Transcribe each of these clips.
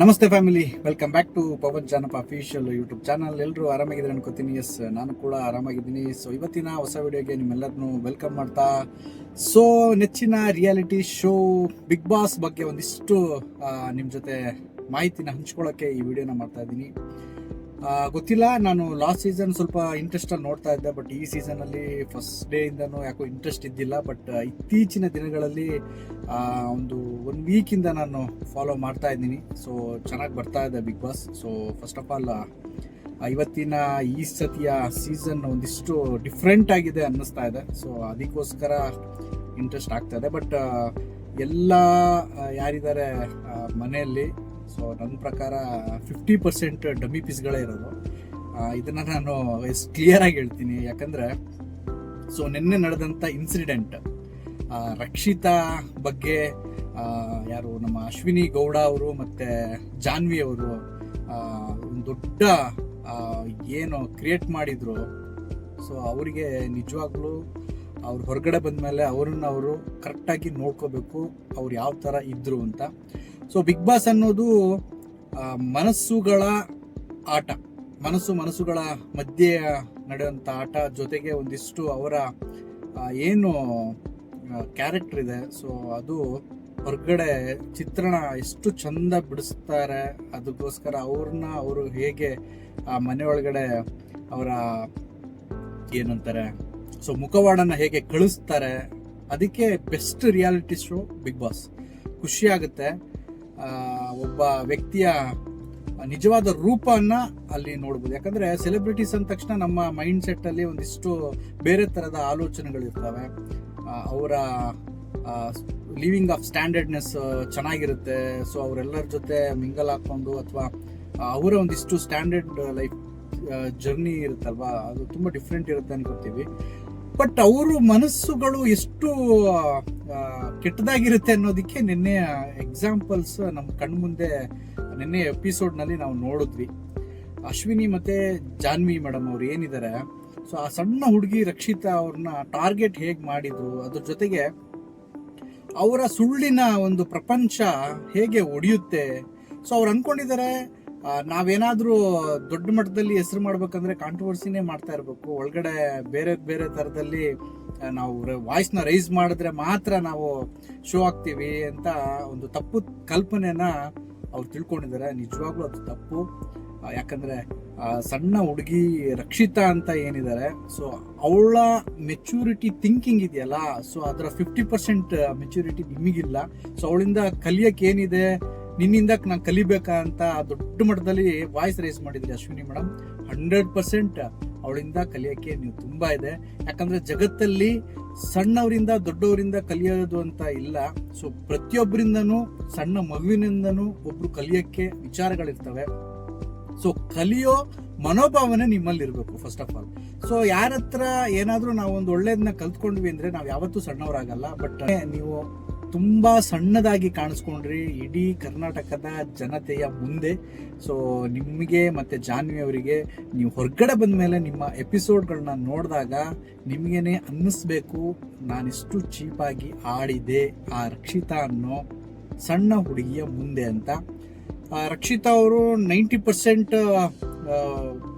ನಮಸ್ತೆ family, welcome back to Pavan Janappa official YouTube channel. ಎಲ್ಲರೂ ಆರಾಮಾಗಿದ್ದಾರೆ ಅನ್ಕೋತೀನಿ. ಎಸ್ ನಾನು ಕೂಡ ಆರಾಮಾಗಿದ್ದೀನಿ. ಸೊ ಇವತ್ತಿನ ಹೊಸ ವಿಡಿಯೋಗೆ ನಿಮ್ಮೆಲ್ಲರನ್ನು ವೆಲ್ಕಮ್ ಮಾಡ್ತಾ. ಸೊ ನೆಚ್ಚಿನ ರಿಯಾಲಿಟಿ ಶೋ ಬಿಗ್ ಬಾಸ್ ಬಗ್ಗೆ ಒಂದಿಷ್ಟು ನಿಮ್ಮ ಜೊತೆ ಮಾಹಿತಿನ ಹಂಚ್ಕೊಳ್ಳೋಕ್ಕೆ ಈ ವಿಡಿಯೋನ ಮಾಡ್ತಾ ಇದ್ದೀನಿ. ಗೊತ್ತಿಲ್ಲ, ನಾನು ಲಾಸ್ಟ್ ಸೀಸನ್ ಸ್ವಲ್ಪ ಇಂಟ್ರೆಸ್ಟ್ ಅಲ್ಲಿ ನೋಡ್ತಾ ಇದ್ದೆ ಬಟ್ ಈ ಸೀಸನ್ ಅಲ್ಲಿ ಫಸ್ಟ್ ಡೇ ಯಾಕೋ ಇಂಟ್ರೆಸ್ಟ್ ಇದ್ದಿಲ್ಲ ಬಟ್ ಇತ್ತೀಚಿನ ದಿನಗಳಲ್ಲಿ ಒಂದು ಒನ್ ವೀಕ್ ಇಂದ ನಾನು ಫಾಲೋ ಮಾಡ್ತಾ ಇದ್ದೀನಿ. ಸೊ ಚೆನ್ನಾಗಿ ಬರ್ತಾ ಇದೆ Bigg Boss so first of all ಇವತ್ತಿನ ಈ ಸತಿಯ ಸೀಸನ್ ಒಂದಿಷ್ಟು ಡಿಫ್ರೆಂಟ್ ಆಗಿದೆ ಅನ್ನಿಸ್ತಾ ಇದೆ. ಸೊ ಅದಕ್ಕೋಸ್ಕರ ಇಂಟ್ರೆಸ್ಟ್ ಆಗ್ತಾ ಇದೆ. ಬಟ್ ಎಲ್ಲ ಯಾರಿದ್ದಾರೆ ಮನೆಯಲ್ಲಿ ಸೊ ನನ್ನ ಪ್ರಕಾರ ಫಿಫ್ಟಿ ಪರ್ಸೆಂಟ್ ಡಮ್ಮಿ ಪೀಸ್ಗಳೇ ಇರೋದು. ಇದನ್ನು ನಾನು ಎಷ್ಟು ಕ್ಲಿಯರ್ ಆಗಿ ಹೇಳ್ತೀನಿ. ಯಾಕಂದರೆ ಸೊ ನಿನ್ನೆ ನಡೆದಂಥ ಇನ್ಸಿಡೆಂಟ್ ರಕ್ಷಿತಾ ಬಗ್ಗೆ ಯಾರು ನಮ್ಮ ಅಶ್ವಿನಿ ಗೌಡ ಅವರು ಮತ್ತು ಜಾನ್ವಿ ಅವರು ಒಂದು ದೊಡ್ಡ ಏನು ಕ್ರಿಯೇಟ್ ಮಾಡಿದ್ರು. ಸೊ ಅವರಿಗೆ ನಿಜವಾಗ್ಲೂ ಅವ್ರು ಹೊರಗಡೆ ಬಂದ ಮೇಲೆ ಅವ್ರನ್ನ ಅವರು ಕರೆಕ್ಟಾಗಿ ನೋಡ್ಕೋಬೇಕು. ಅವ್ರು ಯಾವ ಥರ ಇದ್ದರು ಅಂತ. ಸೊ ಬಿಗ್ ಬಾಸ್ ಅನ್ನೋದು ಮನಸ್ಸುಗಳ ಆಟ. ಮನಸ್ಸು ಮನಸ್ಸುಗಳ ಮಧ್ಯೆ ನಡೆಯುವಂಥ ಆಟ ಜೊತೆಗೆ ಒಂದಿಷ್ಟು ಅವರ ಏನು ಕ್ಯಾರೆಕ್ಟರ್ ಇದೆ. ಸೊ ಅದು ಹೊರಗಡೆ ಚಿತ್ರಣ ಎಷ್ಟು ಚಂದ ಬಿಡಿಸ್ತಾರೆ. ಅದಕ್ಕೋಸ್ಕರ ಅವ್ರನ್ನ ಅವರು ಹೇಗೆ ಆ ಮನೆ ಒಳಗಡೆ ಅವರ ಏನಂತಾರೆ ಸೊ ಮುಖವಾಡನ್ನ ಹೇಗೆ ಕಳಿಸ್ತಾರೆ. ಅದಕ್ಕೆ best reality show Bigg Boss ಖುಷಿ ಆಗುತ್ತೆ. ಆ, ಒಬ್ಬ ವ್ಯಕ್ತಿಯ ನಿಜವಾದ ರೂಪವನ್ನ ಅಲ್ಲಿ ನೋಡ್ಬೋದು. ಯಾಕಂದ್ರೆ ಸೆಲೆಬ್ರಿಟೀಸ್ ಅಂದ ತಕ್ಷಣ ನಮ್ಮ ಮೈಂಡ್ ಸೆಟ್ ಅಲ್ಲಿ ಒಂದಿಷ್ಟು ಬೇರೆ ತರದ ಆಲೋಚನೆಗಳಿರ್ತವೆ. ಅವರ ಲಿವಿಂಗ್ ಆಫ್ ಸ್ಟ್ಯಾಂಡರ್ಡ್ನೆಸ್ ಚೆನ್ನಾಗಿರುತ್ತೆ. ಸೊ ಅವರೆಲ್ಲರ ಜೊತೆ ಮಿಂಗಲ್ ಹಾಕೊಂಡು ಅಥವಾ ಅವರ ಒಂದಿಷ್ಟು ಸ್ಟ್ಯಾಂಡರ್ಡ್ ಲೈಫ್ ಜರ್ನಿ ಇರುತ್ತಲ್ವಾ? ಅದು ತುಂಬ ಡಿಫ್ರೆಂಟ್ ಇರುತ್ತೆ ಅನ್ಕೋತೀವಿ. ಬಟ್ ಅವರು ಮನಸ್ಸುಗಳು ಎಷ್ಟು ಕೆಟ್ಟದಾಗಿರುತ್ತೆ ಅನ್ನೋದಕ್ಕೆ ನಿನ್ನೆ ಎಕ್ಸಾಂಪಲ್ಸ್ ನಮ್ಮ ಕಣ್ಮುಂದೆ ನಿನ್ನೆ ಎಪಿಸೋಡ್ನಲ್ಲಿ ನಾವು ನೋಡಿದ್ವಿ. ಅಶ್ವಿನಿ ಮತ್ತೆ ಜಾನ್ವಿ ಮೇಡಮ್ ಅವ್ರು ಏನಿದ್ದಾರೆ ಸೊ ಆ ಸಣ್ಣ ಹುಡುಗಿ ರಕ್ಷಿತಾ ಅವ್ರನ್ನ ಟಾರ್ಗೆಟ್ ಹೇಗೆ ಮಾಡಿದ್ರು, ಅದ್ರ ಜೊತೆಗೆ ಅವರ ಸುಳ್ಳಿನ ಒಂದು ಪ್ರಪಂಚ ಹೇಗೆ ಒಡೆಯುತ್ತೆ ಸೊ ಅವ್ರು ಅನ್ಕೊಂಡಿದ್ದಾರೆ ನಾವೇನಾದ್ರೂ ದೊಡ್ಡ ಮಟ್ಟದಲ್ಲಿ ಹೆಸರು ಮಾಡ್ಬೇಕಂದ್ರೆ ಕಾಂಟ್ರವರ್ಸಿನೇ ಮಾಡ್ತಾ ಇರಬೇಕು. ಒಳಗಡೆ ಬೇರೆ ಬೇರೆ ತರದಲ್ಲಿ ನಾವು ವಾಯ್ಸ್ನ ರೈಸ್ ಮಾಡಿದ್ರೆ ಮಾತ್ರ ನಾವು ಶೋ ಆಗ್ತೀವಿ ಅಂತ ಒಂದು ತಪ್ಪು ಕಲ್ಪನೆನ ಅವ್ರು ತಿಳ್ಕೊಂಡಿದ್ದಾರೆ. ನಿಜವಾಗ್ಲೂ ಅದು ತಪ್ಪು. ಯಾಕಂದರೆ ಯಾಕಂದ್ರೆ ಸಣ್ಣ ಹುಡುಗಿ ರಕ್ಷಿತಾ ಅಂತ ಏನಿದ್ದಾರೆ ಸೊ ಅವಳ ಮೆಚೂರಿಟಿ ಥಿಂಕಿಂಗ್ ಇದೆಯಲ್ಲ ಸೊ ಅದರ ಫಿಫ್ಟಿ ಪರ್ಸೆಂಟ್ ಮೆಚೂರಿಟಿ ನಿಮಗಿಲ್ಲ. ಸೊ ಅವಳಿಂದ ಕಲಿಯಕ್ಕೆ ಏನಿದೆ ನಿನ್ನಿಂದ ನಾನು ಕಲಿಬೇಕಾ ಅಂತ ದೊಡ್ಡ ಮಟ್ಟದಲ್ಲಿ ವಾಯ್ಸ್ ರೈಸ್ ಮಾಡಿದ್ರಿ ಅಶ್ವಿನಿ ಮೇಡಮ್ ಹಂಡ್ರೆಡ್ ಪರ್ಸೆಂಟ್ ಅವಳಿಂದ ಕಲಿಯೋಕ್ಕೆ ನೀವು ತುಂಬ ಇದೆ. ಯಾಕಂದ್ರೆ ಜಗತ್ತಲ್ಲಿ ಸಣ್ಣವರಿಂದ ದೊಡ್ಡವರಿಂದ ಕಲಿಯೋದು ಅಂತ ಇಲ್ಲ. ಸೊ ಪ್ರತಿಯೊಬ್ಬರಿಂದನೂ ಸಣ್ಣ ಮಗುವಿನಿಂದನೂ ಒಬ್ರು ಕಲಿಯಕ್ಕೆ ವಿಚಾರಗಳಿರ್ತವೆ. ಸೊ ಕಲಿಯೋ ಮನೋಭಾವನೆ ನಿಮ್ಮಲ್ಲಿ ಇರಬೇಕು ಫಸ್ಟ್ ಆಫ್ ಆಲ್ ಸೊ ಯಾರ ಹತ್ರ ಏನಾದ್ರೂ ನಾವು ಒಂದು ಒಳ್ಳೇದನ್ನ ಕಲ್ತ್ಕೊಂಡ್ವಿ ಅಂದ್ರೆ ನಾವು ಯಾವತ್ತೂ ಸಣ್ಣವರಾಗಲ್ಲ. ಬಟ್ ನೀವು ತುಂಬಾ ಸಣ್ಣದಾಗಿ ಕಾಣಿಸ್ಕೊಂಡ್ರಿ ಇಡೀ ಕರ್ನಾಟಕದ ಜನತೆಯ ಮುಂದೆ. ಸೊ ನಿಮಗೆ ಮತ್ತೆ ಜಾನ್ವಿ ಅವರಿಗೆ ನೀವು ಹೊರಗಡೆ ಬಂದ ಮೇಲೆ ನಿಮ್ಮ ಎಪಿಸೋಡ್ಗಳನ್ನ ನೋಡಿದಾಗ ನಿಮಗೇನೆ ಅನ್ನಿಸ್ಬೇಕು, ನಾನಿಷ್ಟು ಚೀಪಾಗಿ ಆಡಿದೆ ಆ ರಕ್ಷಿತಾ ಅನ್ನೋ ಸಣ್ಣ ಹುಡುಗಿಯ ಮುಂದೆ ಅಂತ. ರಕ್ಷಿತಾ ಅವರು ನೈಂಟಿ ಪರ್ಸೆಂಟ್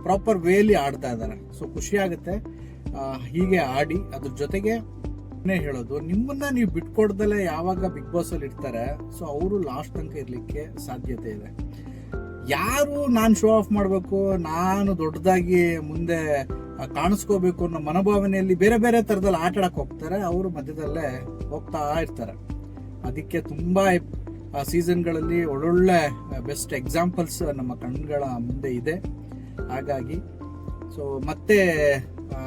ಪ್ರಾಪರ್ ವೇಲಿ ಆಡ್ತಾ ಇದ್ದಾರೆ. ಸೊ ಖುಷಿ ಆಗುತ್ತೆ. ಹೀಗೆ ಆಡಿ, ಅದ್ರ ಜೊತೆಗೆ ಹೇಳೋದು, ನಿಮ್ಮನ್ನ ನೀವು ಬಿಟ್ಕೊಡ್ದಲೆ ಯಾವಾಗ ಬಿಗ್ ಬಾಸ್ ಅಲ್ಲಿ ಇರ್ತಾರೆ ಸೊ ಅವರು ಲಾಸ್ಟ್ ತನಕ ಇರಲಿಕ್ಕೆ ಸಾಧ್ಯತೆ ಇದೆ. ಯಾರು ನಾನು ಶೋ ಆಫ್ ಮಾಡಬೇಕು, ನಾನು ದೊಡ್ಡದಾಗಿ ಮುಂದೆ ಕಾಣಿಸ್ಕೋಬೇಕು ಅನ್ನೋ ಮನೋಭಾವನೆಯಲ್ಲಿ ಬೇರೆ ಬೇರೆ ತರದಲ್ಲಿ ಆಟ ಆಡಕ್ ಹೋಗ್ತಾರೆ, ಅವರು ಮಧ್ಯದಲ್ಲೇ ಹೋಗ್ತಾ ಇರ್ತಾರೆ. ಅದಕ್ಕೆ ತುಂಬಾ ಸೀಸನ್ಗಳಲ್ಲಿ ಒಳ್ಳೊಳ್ಳೆ ಬೆಸ್ಟ್ ಎಕ್ಸಾಂಪಲ್ಸ್ ನಮ್ಮ ಕಣ್ಗಳ ಮುಂದೆ ಇದೆ. ಹಾಗಾಗಿ ಸೊ ಮತ್ತೆ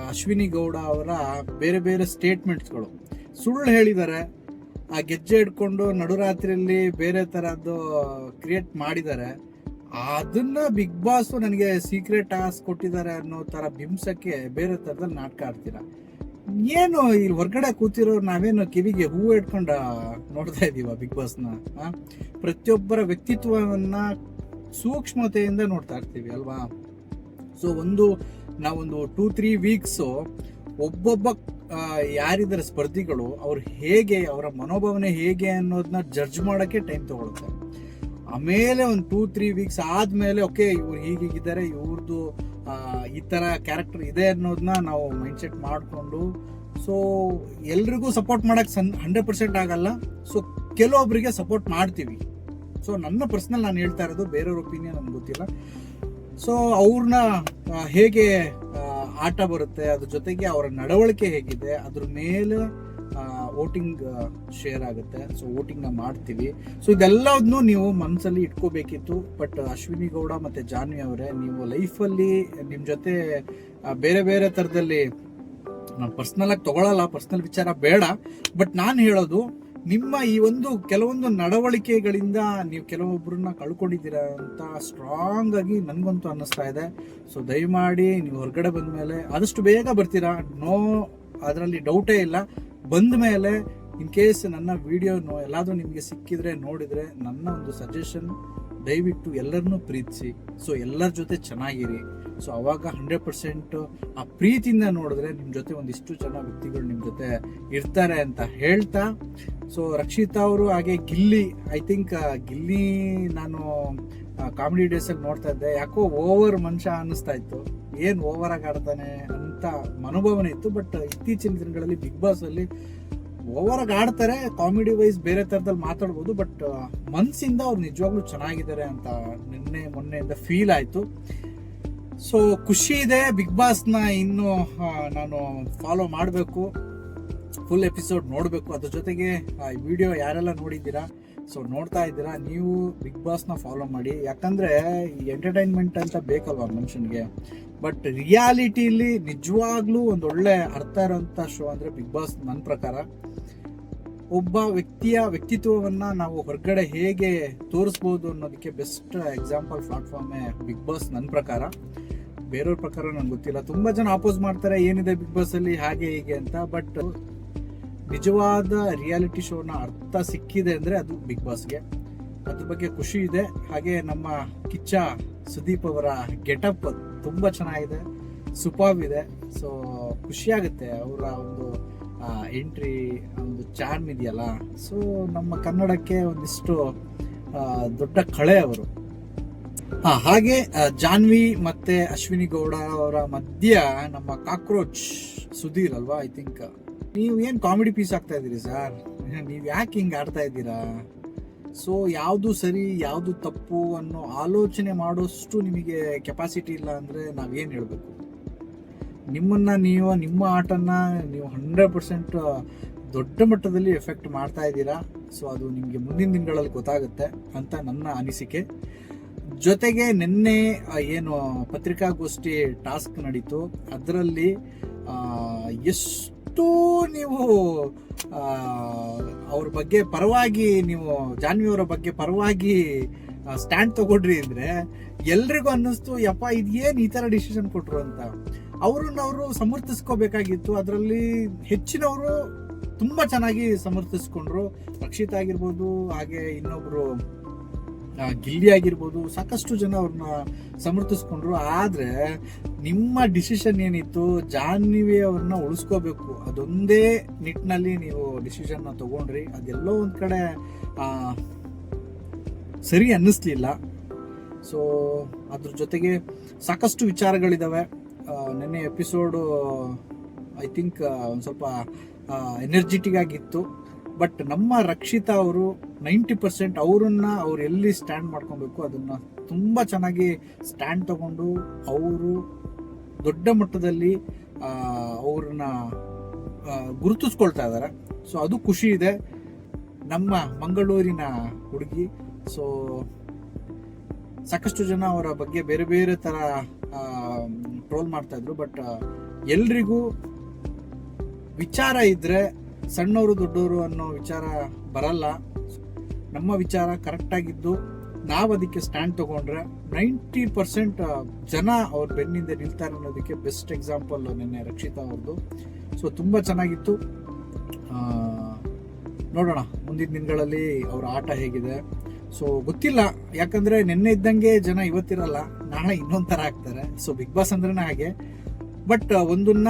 ಅಶ್ವಿನಿ ಗೌಡ ಅವರ ಬೇರೆ ಬೇರೆ ಸ್ಟೇಟ್ಮೆಂಟ್ಸ್ಗಳು ಸುಳ್ಳು ಹೇಳಿದ್ದಾರೆ. ಆ ಗೆಜ್ಜೆ ಹಿಡ್ಕೊಂಡು ನಡುರಾತ್ರಿಯಲ್ಲಿ ಬೇರೆ ಥರದ್ದು ಕ್ರಿಯೇಟ್ ಮಾಡಿದ್ದಾರೆ. ಅದನ್ನ ಬಿಗ್ ಬಾಸ್ ನನಗೆ ಸೀಕ್ರೆಟ್ ಟಾಸ್ಕ್ ಕೊಟ್ಟಿದ್ದಾರೆ ಅನ್ನೋ ತರ ಬಿಂಸಕ್ಕೆ ಬೇರೆ ತರದಲ್ಲಿ ನಾಟಕ ಆಡ್ತೀರಾ? ಏನು ಇಲ್ಲಿ ಹೊರಗಡೆ ಕೂತಿರೋರು ನಾವೇನು ಕಿವಿಗೆ ಹೂವು ಇಟ್ಕೊಂಡ ನೋಡ್ತಾ ಇದೀವ ಬಿಗ್ ಬಾಸ್ನ? ಪ್ರತಿಯೊಬ್ಬರ ವ್ಯಕ್ತಿತ್ವವನ್ನ ಸೂಕ್ಷ್ಮತೆಯಿಂದ ನೋಡ್ತಾ ಇರ್ತೀವಿ, ಅಲ್ವಾ? ಸೊ ಒಂದು ನಾವೊಂದು ಟೂ ತ್ರೀ ವೀಕ್ಸು ಒಬ್ಬೊಬ್ಬ ಯಾರಿದ್ದಾರೆ ಸ್ಪರ್ಧಿಗಳು, ಅವ್ರು ಹೇಗೆ, ಅವರ ಮನೋಭಾವನೆ ಹೇಗೆ ಅನ್ನೋದನ್ನ ಜಡ್ಜ್ ಮಾಡೋಕ್ಕೆ ಟೈಮ್ ತೊಗೊಳುತ್ತೆ. ಆಮೇಲೆ ಒಂದು ಟೂ ತ್ರೀ ವೀಕ್ಸ್ ಆದಮೇಲೆ ಓಕೆ ಇವ್ರು ಹೀಗಿದ್ದಾರೆ ಇವ್ರದ್ದು ಈ ಥರ ಕ್ಯಾರೆಕ್ಟರ್ ಇದೆ ಅನ್ನೋದನ್ನ ನಾವು ಮೈಂಡ್ ಸೆಟ್ ಮಾಡಿಕೊಂಡು ಸೊ ಎಲ್ರಿಗೂ ಸಪೋರ್ಟ್ ಮಾಡೋಕ್ಕೆ ಸನ್ ಹಂಡ್ರೆಡ್ ಪರ್ಸೆಂಟ್ ಆಗಲ್ಲ. ಸೊ ಕೆಲವೊಬ್ಬರಿಗೆ ಸಪೋರ್ಟ್ ಮಾಡ್ತೀವಿ. ಸೊ ನನ್ನ ಪರ್ಸ್ನಲ್ ನಾನು ಹೇಳ್ತಾ ಇರೋದು, ಬೇರೆಯವ್ರ ಒಪಿನಿಯನ್ ನನಗೆ ಗೊತ್ತಿಲ್ಲ. ಸೊ ಅವ್ರನ್ನ ಹೇಗೆ ಆಟ ಬರುತ್ತೆ, ಅದ್ರ ಜೊತೆಗೆ ಅವರ ನಡವಳಿಕೆ ಹೇಗಿದೆ, ಅದ್ರ ಮೇಲೆ ವೋಟಿಂಗ್ ಶೇರ್ ಆಗುತ್ತೆ. ಸೊ ವೋಟಿಂಗ್ನ ಮಾಡ್ತೀವಿ. ಸೊ ಇದೆಲ್ಲದನ್ನೂ ನೀವು ಮನಸ್ಸಲ್ಲಿ ಇಟ್ಕೋಬೇಕಿತ್ತು. ಬಟ್ ಅಶ್ವಿನಿ ಗೌಡ ಮತ್ತೆ ಜಾನ್ವಿ ಅವರೇ, ನೀವು ಲೈಫಲ್ಲಿ ನಿಮ್ಮ ಜೊತೆ ಬೇರೆ ಬೇರೆ ಥರದಲ್ಲಿ ನಾನು ಪರ್ಸ್ನಲಾಗಿ ತಗೊಳಲ್ಲ ಪರ್ಸ್ನಲ್ ವಿಚಾರ ಬೇಡ. ಬಟ್ ನಾನು ಹೇಳೋದು ನಿಮ್ಮ ಈ ಒಂದು ಕೆಲವೊಂದು ನಡವಳಿಕೆಗಳಿಂದ ನೀವು ಕೆಲವೊಬ್ಬರನ್ನ ಕಳ್ಕೊಂಡಿದ್ದೀರಾ ಅಂತ ಸ್ಟ್ರಾಂಗ್ ಆಗಿ ನನಗಂತೂ ಅನ್ನಿಸ್ತಾ ಇದೆ. ಸೊ ದಯಮಾಡಿ ನೀವು ಹೊರಗಡೆ ಬಂದ ಮೇಲೆ ಆದಷ್ಟು ಬೇಗ ಬರ್ತೀರಾ? ನೋ ಅದರಲ್ಲಿ ಡೌಟೇ ಇಲ್ಲ. ಬಂದ ಮೇಲೆ ಇನ್ ಕೇಸ್ ನನ್ನ ವಿಡಿಯೋನು ಎಲ್ಲಾದರೂ ನಿಮಗೆ ಸಿಕ್ಕಿದ್ರೆ, ನೋಡಿದ್ರೆ ನನ್ನ ಒಂದು ಸಜೆಷನ್ ದಯವಿಟ್ಟು ಎಲ್ಲರನ್ನೂ ಪ್ರೀತಿಸಿ. ಸೊ ಎಲ್ಲರ ಜೊತೆ ಚೆನ್ನಾಗಿರಿ. ಸೊ ಅವಾಗ ಹಂಡ್ರೆಡ್ ಪರ್ಸೆಂಟ್ ಆ ಪ್ರೀತಿಯಿಂದ ನೋಡಿದ್ರೆ ನಿಮ್ಮ ಜೊತೆ ಒಂದಿಷ್ಟು ಜನ ವ್ಯಕ್ತಿಗಳು ನಿಮ್ಮ ಜೊತೆ ಇರ್ತಾರೆ ಅಂತ ಹೇಳ್ತಾ ಸೊ ರಕ್ಷಿತಾ ಅವರು ಹಾಗೆ ಗಿಲ್ಲಿ ಐ ಥಿಂಕ್ ಗಿಲ್ಲಿ ನಾನು ಕಾಮಿಡಿ ಡೇಸಲ್ಲಿ ನೋಡ್ತಾ ಇದ್ದೆ. ಯಾಕೋ ಓವರ್ ಮನುಷ್ಯ ಅನ್ನಿಸ್ತಾ ಇತ್ತು. ಏನು ಓವರ್ ಆಗಿ ಆಡ್ತಾನೆ ಅಂತ ಮನೋಭಾವನೆ ಇತ್ತು ಬಟ್ ಇತ್ತೀಚಿನ ದಿನಗಳಲ್ಲಿ ಬಿಗ್ ಬಾಸ್ ಅಲ್ಲಿ ಓವರ್ ಆಗಿ ಆಡ್ತಾರೆ. ಕಾಮಿಡಿ ವೈಸ್ ಬೇರೆ ಥರದಲ್ಲಿ ಮಾತಾಡ್ಬೋದು ಬಟ್ ಮನ್ಸಿಂದ ಅವ್ರು ನಿಜವಾಗ್ಲೂ ಚೆನ್ನಾಗಿದ್ದಾರೆ ಅಂತ ನಿನ್ನೆ, ಮೊನ್ನೆಯಿಂದ ಫೀಲ್ ಆಯಿತು. ಸೊ ಖುಷಿ ಇದೆ. ಬಿಗ್ ಬಾಸ್ನ ಇನ್ನು ನಾನು ಫಾಲೋ ಮಾಡಬೇಕು. ಫುಲ್ ಎಪಿಸೋಡ್ ನೋಡಬೇಕು. ಅದ್ರ ಜೊತೆಗೆ, ಆ ವಿಡಿಯೋ ಯಾರೆಲ್ಲ ನೋಡಿದ್ದೀರಾ ಸೊ ನೋಡ್ತಾ ಇದ್ದೀರಾ, ನೀವು ಬಿಗ್ ಬಾಸ್ನ ಫಾಲೋ ಮಾಡಿ. ಯಾಕಂದರೆ, ಈ ಎಂಟರ್ಟೈನ್ಮೆಂಟ್ ಅಂತ ಬೇಕಲ್ವಾ ಮನುಷ್ಯನಿಗೆ? ಬಟ್ ರಿಯಾಲಿಟಿಲಿ ನಿಜವಾಗ್ಲೂ ಒಂದು ಒಳ್ಳೆ ಅರ್ಥ ಇರೋಂಥ ಶೋ ಅಂದರೆ ಬಿಗ್ ಬಾಸ್ ನನ್ನ ಪ್ರಕಾರ. ಒಬ್ಬ ವ್ಯಕ್ತಿಯ ವ್ಯಕ್ತಿತ್ವವನ್ನು ನಾವು ಹೊರಗಡೆ ಹೇಗೆ ತೋರಿಸ್ಬೋದು ಅನ್ನೋದಕ್ಕೆ ಬೆಸ್ಟ್ ಎಕ್ಸಾಂಪಲ್ ಪ್ಲಾಟ್ಫಾರ್ಮೇ ಬಿಗ್ ಬಾಸ್ ನನ್ನ ಪ್ರಕಾರ. ಬೇರೆಯವ್ರ ಪ್ರಕಾರ ನಂಗೆ ಗೊತ್ತಿಲ್ಲ. ತುಂಬಾ ಜನ ಅಪೋಸ್ ಮಾಡ್ತಾರೆ, ಏನಿದೆ ಬಿಗ್ ಬಾಸ್ ಅಲ್ಲಿ, ಹಾಗೆ ಹೀಗೆ ಅಂತ. ಬಟ್ ನಿಜವಾದ ರಿಯಾಲಿಟಿ ಶೋನ ಅರ್ಥ ಸಿಕ್ಕಿದೆ ಅಂದರೆ ಅದು ಬಿಗ್ ಬಾಸ್ಗೆ ಅದ್ರ ಬಗ್ಗೆ ಖುಷಿ ಇದೆ. ಹಾಗೆ ನಮ್ಮ ಕಿಚ್ಚ ಸುದೀಪ್ ಅವರ ಗೆಟಪ್ ತುಂಬ ಚೆನ್ನಾಗಿದೆ ಸುಪಾಬ್ ಇದೆ. ಸೊ ಖುಷಿಯಾಗುತ್ತೆ ಅವರ ಒಂದು ಎಂಟ್ರಿ ಒಂದು ಚಾರ್ಮ್ ಇದೆಯಲ್ಲ. ಸೊ ನಮ್ಮ ಕನ್ನಡಕ್ಕೆ ಒಂದಿಷ್ಟು ದೊಡ್ಡ ಕಳೆ ಅವರು. ಹಾಗೆ ಜಾನ್ವಿ ಮತ್ತೆ ಅಶ್ವಿನಿ ಗೌಡ ಅವರ ಮಧ್ಯ ನಮ್ಮ ಕಾಕ್ರೋಚ್ ಸುಧೀರ್ ಅಲ್ವಾ? ಐ ಥಿಂಕ್ ನೀವು ಏನು ಕಾಮಿಡಿ ಪೀಸ್ ಆಗ್ತಾ ಇದ್ದೀರಿ ಸರ್ ನೀವು ಯಾಕೆ ಹಿಂಗೆ ಆಡ್ತಾ ಇದ್ದೀರಾ? ಸೊ ಯಾವುದು ಸರಿ, ಯಾವುದು ತಪ್ಪು ಅನ್ನೋ ಆಲೋಚನೆ ಮಾಡೋಷ್ಟು ನಿಮಗೆ ಕೆಪಾಸಿಟಿ ಇಲ್ಲ ಅಂದ್ರೆ ನಾವೇನು ಹೇಳಬೇಕು? ನಿಮ್ಮನ್ನ ನೀವು, ನಿಮ್ಮ ಆಟನ ನೀವು ಹಂಡ್ರೆಡ್ ಪರ್ಸೆಂಟ್ ದೊಡ್ಡ ಮಟ್ಟದಲ್ಲಿ ಎಫೆಕ್ಟ್ ಮಾಡ್ತಾ ಇದ್ದೀರಾ. ಸೊ ಅದು ನಿಮಗೆ ಮುಂದಿನ ದಿನಗಳಲ್ಲಿ ಗೊತ್ತಾಗುತ್ತೆ ಅಂತ ನನ್ನ ಅನಿಸಿಕೆ. ಜೊತೆಗೆ ನಿನ್ನೆ ಏನು ಪತ್ರಿಕಾಗೋಷ್ಠಿ ಟಾಸ್ಕ್ ನಡೀತು. ಅದರಲ್ಲಿ ಎಷ್ಟು ನೀವು ಆ, ಅವ್ರ ಬಗ್ಗೆ ಪರವಾಗಿ ನೀವು ಜಾನ್ವಿ ಅವರ ಬಗ್ಗೆ ಪರವಾಗಿ ಸ್ಟ್ಯಾಂಡ್ ತಗೊಂಡ್ರಿ ಅಂದ್ರೆ ಎಲ್ರಿಗೂ ಅನ್ನಿಸ್ತು ಯಪ್ಪ ಏನು ಈ ತರ ಡಿಸಿಷನ್ ಕೊಟ್ರು ಅಂತ. ಅವ್ರನ್ನ ಅವರು ಸಮರ್ಥಿಸ್ಕೋಬೇಕಾಗಿತ್ತು. ಅದರಲ್ಲಿ ಹೆಚ್ಚಿನವರು ತುಂಬಾ ಚೆನ್ನಾಗಿ ಸಮರ್ಥಿಸ್ಕೊಂಡ್ರು. ರಕ್ಷಿತ್ ಆಗಿರ್ಬೋದು ಹಾಗೆ ಇನ್ನೊಬ್ರು ಆ, ಗಿಲ್ಲಿ ಆಗಿರ್ಬೋದು, ಸಾಕಷ್ಟು ಜನ ಅವ್ರನ್ನ ಸಮರ್ಥಿಸ್ಕೊಂಡ್ರು. ಆದರೆ ನಿಮ್ಮ ಡಿಸಿಷನ್ ಏನಿತ್ತು? ಜಾನ್ವಿ ಅವ್ರನ್ನ ಉಳಿಸ್ಕೋಬೇಕು. ಅದೊಂದೇ ನಿಟ್ಟಿನಲ್ಲಿ ನೀವು ಡಿಸಿಷನ್ನ ತಗೊಂಡ್ರಿ. ಅದೆಲ್ಲೋ ಒಂದು ಕಡೆ ಸರಿ ಅನ್ನಿಸ್ಲಿಲ್ಲ. ಸೊ ಅದ್ರ ಜೊತೆಗೆ ಸಾಕಷ್ಟು ವಿಚಾರಗಳಿದ್ದಾವೆ ನಿನ್ನೆ ಎಪಿಸೋಡು ಐ ಥಿಂಕ್ ಒಂದು ಸ್ವಲ್ಪ ಎನರ್ಜೆಟಿಕ್ ಆಗಿತ್ತು. ಬಟ್ ನಮ್ಮ ರಕ್ಷಿತಾ ಅವರು ನೈಂಟಿ ಪರ್ಸೆಂಟ್ ಅವರನ್ನ ಅವ್ರು ಎಲ್ಲಿ ಸ್ಟ್ಯಾಂಡ್ ಮಾಡ್ಕೊಬೇಕು ಅದನ್ನ ತುಂಬ ಚೆನ್ನಾಗಿ ಸ್ಟ್ಯಾಂಡ್ ತಗೊಂಡು ಅವರು ದೊಡ್ಡ ಮಟ್ಟದಲ್ಲಿ ಅವ್ರನ್ನ ಗುರುತಿಸ್ಕೊಳ್ತಾ ಇದ್ದಾರೆ ಸೊ ಅದು ಖುಷಿ ಇದೆ. ನಮ್ಮ ಮಂಗಳೂರಿನ ಹುಡುಗಿ. ಸೊ ಸಾಕಷ್ಟು ಜನ ಅವರ ಬಗ್ಗೆ ಬೇರೆ ಬೇರೆ ತರ ಟ್ರೋಲ್ ಮಾಡ್ತಾ ಇದ್ರು. ಬಟ್ ಎಲ್ರಿಗೂ ವಿಚಾರ ಇದ್ರೆ ಸಣ್ಣವರು ದೊಡ್ಡವರು ಅನ್ನೋ ವಿಚಾರ ಬರಲ್ಲ. ನಮ್ಮ ವಿಚಾರ ಕರೆಕ್ಟಾಗಿದ್ದು ನಾವು ಅದಕ್ಕೆ ಸ್ಟ್ಯಾಂಡ್ ತಗೊಂಡ್ರೆ ನೈಂಟಿ ಪರ್ಸೆಂಟ್ ಜನ ಅವ್ರ ಬೆನ್ನಿಂದ ನಿಲ್ತಾರೆ ಅನ್ನೋದಕ್ಕೆ ಬೆಸ್ಟ್ ಎಕ್ಸಾಂಪಲ್ ನಿನ್ನೆ ರಕ್ಷಿತಾ ಅವ್ರದ್ದು ಸೊ ತುಂಬ ಚೆನ್ನಾಗಿತ್ತು. ನೋಡೋಣ, ಮುಂದಿನ ದಿನಗಳಲ್ಲಿ ಅವ್ರ ಆಟ ಹೇಗಿದೆ. ಸೊ ಗೊತ್ತಿಲ್ಲ, ಯಾಕಂದ್ರೆ ನಿನ್ನೆ ಇದ್ದಂಗೆ ಜನ ಇವತ್ತಿರಲ್ಲ, ನಾಳೆ ಇನ್ನೊಂದ್ ತರ ಆಗ್ತಾರೆ. ಸೊ ಬಿಗ್ ಬಾಸ್ ಅಂದ್ರೆ ಹಾಗೆ. ಬಟ್ ಒಂದನ್ನ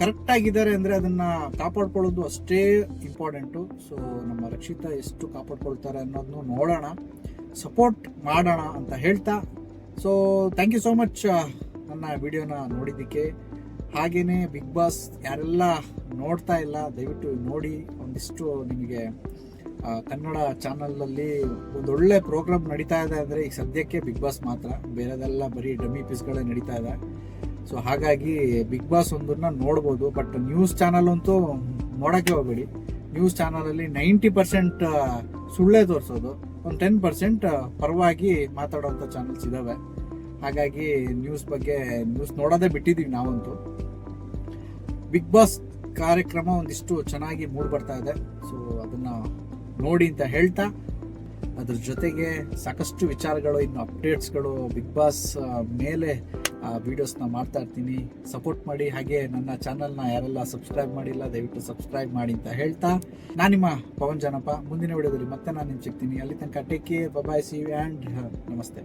ಕರೆಕ್ಟ್ ಆಗಿದ್ದಾರೆ ಅಂದ್ರೆ ಅದನ್ನ ಕಾಪಾಡ್ಕೊಳ್ಳೋದು ಅಷ್ಟೇ ಇಂಪಾರ್ಟೆಂಟು ಸೊ ನಮ್ಮ ರಕ್ಷಿತಾ ಎಷ್ಟು ಕಾಪಾಡ್ಕೊಳ್ತಾರೆ ಅನ್ನೋದನ್ನು ನೋಡೋಣ ಸಪೋರ್ಟ್ ಮಾಡೋಣ ಅಂತ ಹೇಳ್ತಾ. So thank you so much ನನ್ನ ವಿಡಿಯೋನ ನೋಡಿದ್ದಕ್ಕೆ. ಹಾಗೆಯೇ ಬಿಗ್ ಬಾಸ್ ಯಾರೆಲ್ಲ ನೋಡ್ತಾ ಇಲ್ಲ, ದಯವಿಟ್ಟು ನೋಡಿ. ಒಂದಿಷ್ಟು ನಿಮಗೆ ಕನ್ನಡ ಚಾನಲಲ್ಲಿ ಒಂದೊಳ್ಳೆ ಪ್ರೋಗ್ರಾಮ್ ನಡೀತಾ ಇದೆ ಅಂದರೆ ಈಗ ಸದ್ಯಕ್ಕೆ ಬಿಗ್ ಬಾಸ್ ಮಾತ್ರ. ಬೇರೆದೆಲ್ಲ ಬರೀ ಡಮ್ಮಿ ಪೀಸ್ಗಳೇ ನಡೀತಾ ಇದೆ. ಸೊ ಹಾಗಾಗಿ ಬಿಗ್ ಬಾಸ್ ಒಂದನ್ನ ನೋಡ್ಬೋದು ಬಟ್ ನ್ಯೂಸ್ ಚಾನಲ್ ಅಂತೂ ನೋಡೋಕ್ಕೆ ಹೋಗಬೇಡಿ. ನ್ಯೂಸ್ ಚಾನಲಲ್ಲಿ ನೈಂಟಿ ಪರ್ಸೆಂಟ್ ಸುಳ್ಳೇ ತೋರಿಸೋದು. ಒಂದು ಟೆನ್ ಪರ್ಸೆಂಟ್ ಪರವಾಗಿ ಮಾತಾಡೋವಂಥ ಚಾನಲ್ಸ್ ಇದ್ದಾವೆ ಹಾಗಾಗಿ ನ್ಯೂಸ್ ಬಗ್ಗೆ ನ್ಯೂಸ್ ನೋಡೋದೇ ಬಿಟ್ಟಿದ್ದೀವಿ ನಾವಂತೂ. ಬಿಗ್ ಬಾಸ್ ಕಾರ್ಯಕ್ರಮ ಒಂದಿಷ್ಟು ಚೆನ್ನಾಗಿ ಮೂಡ್ ಬರ್ತಾ ಇದೆ. ಸೊ ಅದನ್ನ ನೋಡಿ ಅಂತ ಹೇಳ್ತಾ, ಅದ್ರ ಜೊತೆಗೆ ಸಾಕಷ್ಟು ವಿಚಾರಗಳು, ಇನ್ನು ಅಪ್ಡೇಟ್ಸ್ಗಳು ಬಿಗ್ ಬಾಸ್ ಮೇಲೆ ವಿಡಿಯೋಸ್ನ ಮಾಡ್ತಾ ಇರ್ತೀನಿ. ಸಪೋರ್ಟ್ ಮಾಡಿ. ಹಾಗೆ ನನ್ನ ಚಾನಲ್ನ ಯಾರೆಲ್ಲ ಸಬ್ಸ್ಕ್ರೈಬ್ ಮಾಡಿಲ್ಲ, ದಯವಿಟ್ಟು ಸಬ್ಸ್ಕ್ರೈಬ್ ಮಾಡಿ ಅಂತ ಹೇಳ್ತಾ ನಾನು ನಿಮ್ಮ ಪವನ್ ಜನಪ ಮುಂದಿನ ವಿಡಿಯೋದಲ್ಲಿ ಮತ್ತೆ ನಾನು ನಿಮ್ಗೆ ಸಿಗ್ತೀನಿ. ಅಲ್ಲಿ ತನಕ take care bye bye see and ನಮಸ್ತೆ.